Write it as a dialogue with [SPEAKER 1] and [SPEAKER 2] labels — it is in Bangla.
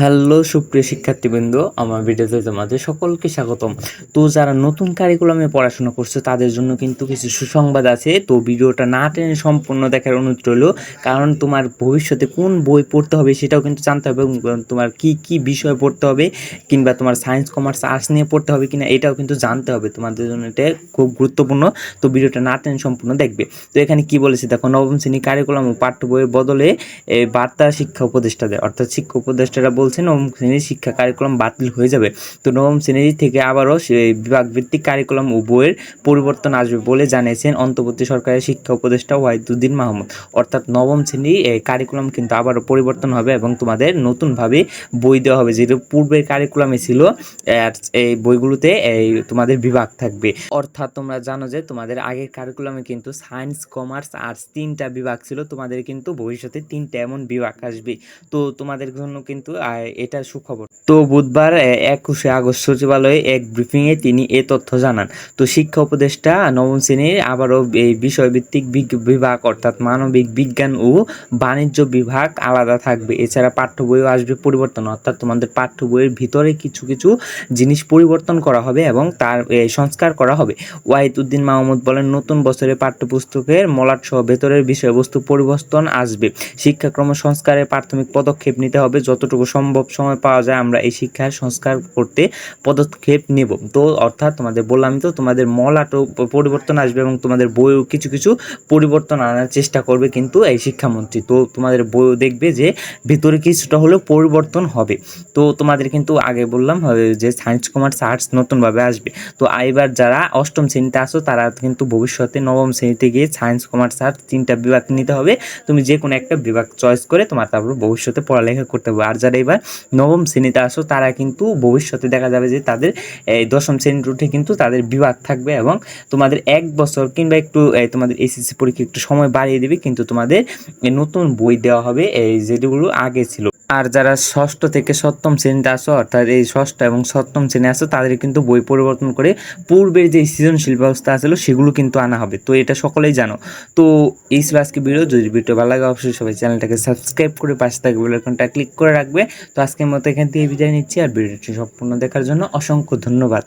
[SPEAKER 1] হ্যালো, সুপ্রিয় শিক্ষার্থীবৃন্দ, আমার ভিডিওতে তোমাদের সকলকে স্বাগতম। তো যারা নতুন কারিকুলামে পড়াশোনা করছে, তাদের জন্য কিন্তু কিছু সুসংবাদ আছে। তো ভিডিওটা না টেনে সম্পূর্ণ দেখার অনুরোধ রইল, কারণ তোমার ভবিষ্যতে কোন বই পড়তে হবে সেটাও কিন্তু জানতে হবে তোমার কি কি বিষয় পড়তে হবে কিংবা তোমার সায়েন্স কমার্স আর্টস নিয়ে পড়তে হবে কিনা এটাও কিন্তু জানতে হবে। তোমাদের জন্য এটা খুব গুরুত্বপূর্ণ। তো ভিডিওটা না টেনে সম্পূর্ণ দেখবে। তো এখানে কি বলেছে? দেখো, নবম শ্রেণি কারিকুলাম ও পাঠ্য বইয়ের বদলে বার্তা শিক্ষা উপদেষ্টা দেয় অর্থাৎ শিক্ষা উপদেষ্টারা বলছে, নবম শ্রেণির শিক্ষা কারিকুলাম বাতিল হয়ে যাবে। তো নবম শ্রেণি থেকে আবারও সেই বিভাগ ভিত্তিক কারিকুলাম ও বইয়ের পরিবর্তন আসবে বলে জানিয়েছেন অন্তর্বর্তী সরকারের শিক্ষা উপদেষ্টা ওয়াহিদুদ্দিন মাহমুদ। অর্থাৎ নবম শ্রেণি কারিকুলাম কিন্তু আবারও পরিবর্তন হবে এবং তোমাদের নতুনভাবে বই দেওয়া হবে। যেটা পূর্বের কারিকুলামে ছিল এই বইগুলোতে এই তোমাদের বিভাগ থাকবে। অর্থাৎ তোমরা জানো যে তোমাদের আগের কারিকুলামে কিন্তু সায়েন্স, কমার্স, আর্টস তিনটা বিভাগ ছিল। তোমাদের কিন্তু ভবিষ্যতে তিনটা এমন বিভাগ আসবে। তো তোমাদের জন্য কিন্তু এটা সুখবর। তো বুধবার একুশে আগস্ট সচিবালয়ে এক ব্রিফিংয়ে তিনি এ তথ্য জানান। তো শিক্ষা উপদেষ্টা নবম শ্রেণির আবারও এই বিষয়ভিত্তিক বিভাগ অর্থাৎ মানবিক বিজ্ঞান ও বাণিজ্য বিভাগ আলাদা থাকবে। এছাড়া পাঠ্য বইও আসবে পরিবর্তন, অর্থাৎ তোমাদের পাঠ্য বইয়ের ভিতরে কিছু কিছু জিনিস পরিবর্তন করা হবে এবং তার সংস্কার করা হবে। ওয়াহিদুদ্দিন মাহমুদ বলেন, নতুন বছরে পাঠ্যপুস্তকের মলাট সহ ভেতরের বিষয়বস্তু পরিবর্তন আসবে। শিক্ষাক্রম সংস্কারের প্রাথমিক পদক্ষেপ নিতে হবে, যতটুকু সম্ভব সময় পাওয়া যায়, আমরা এই শিক্ষার সংস্কার করতে পদক্ষেপ নেব। তো অর্থাৎ তোমাদের বললাম তো, তোমাদের মলাটও প- পরিবর্তন আসবে এবং তোমাদের বইও কিছু কিছু পরিবর্তন আনার চেষ্টা করবে কিন্তু এই শিক্ষামন্ত্রী। তো তোমাদের বইও দেখবে যে ভিতরে কিছুটা হলেও পরিবর্তন হবে। তো তোমাদের কিন্তু আগে বললাম যে সায়েন্স, কমার্স, আর্টস নতুনভাবে আসবে। তো এবার যারা অষ্টম শ্রেণীতে আসো তারা কিন্তু ভবিষ্যতে নবম শ্রেণীতে গিয়ে সায়েন্স, কমার্স, আর্টস তিনটা বিভাগ নিতে হবে। তুমি যে কোনো একটা বিভাগ চয়েস করে তোমার তারপর ভবিষ্যতে পড়ালেখা করতে হবে আর যারা এবার নবম শ্রেণীতে আসো, তারা কিন্তু ভবিষ্যতে দেখা যাবে যে তাদের, এই দশম শ্রেণির উঠে কিন্তু তাদের বিবাদ থাকবে এবং তোমাদের এক বছর কিংবা একটু তোমাদের এসএসসি পরীক্ষা একটু সময় বাড়িয়ে দেবে, কিন্তু তোমাদের নতুন বই দেওয়া হবে যেগুলো আগে ছিল। আর যারা ষষ্ঠ থেকে সপ্তম শ্রেণীতে আসো অর্থাৎ এই ষষ্ঠ এবং সপ্তম শ্রেণি আসো তাদের কিন্তু বই পরিবর্তন করে পূর্বের যে সৃজনশীল ব্যবস্থা ছিল সেগুলো কিন্তু আনা হবে। তো এটা সকলেই জানো। তো এই ছিল আজকে ভিডিও। যদি ভিডিও ভালো লাগে, অবশ্যই সবাই চ্যানেলটাকে সাবস্ক্রাইব করে পাশে থাকবে বেলাইকনটা ক্লিক করে রাখবে। তো আজকের মতো এখান থেকে বিদায় নিচ্ছি, আর ভিডিওটি সম্পূর্ণ দেখার জন্য অসংখ্য ধন্যবাদ।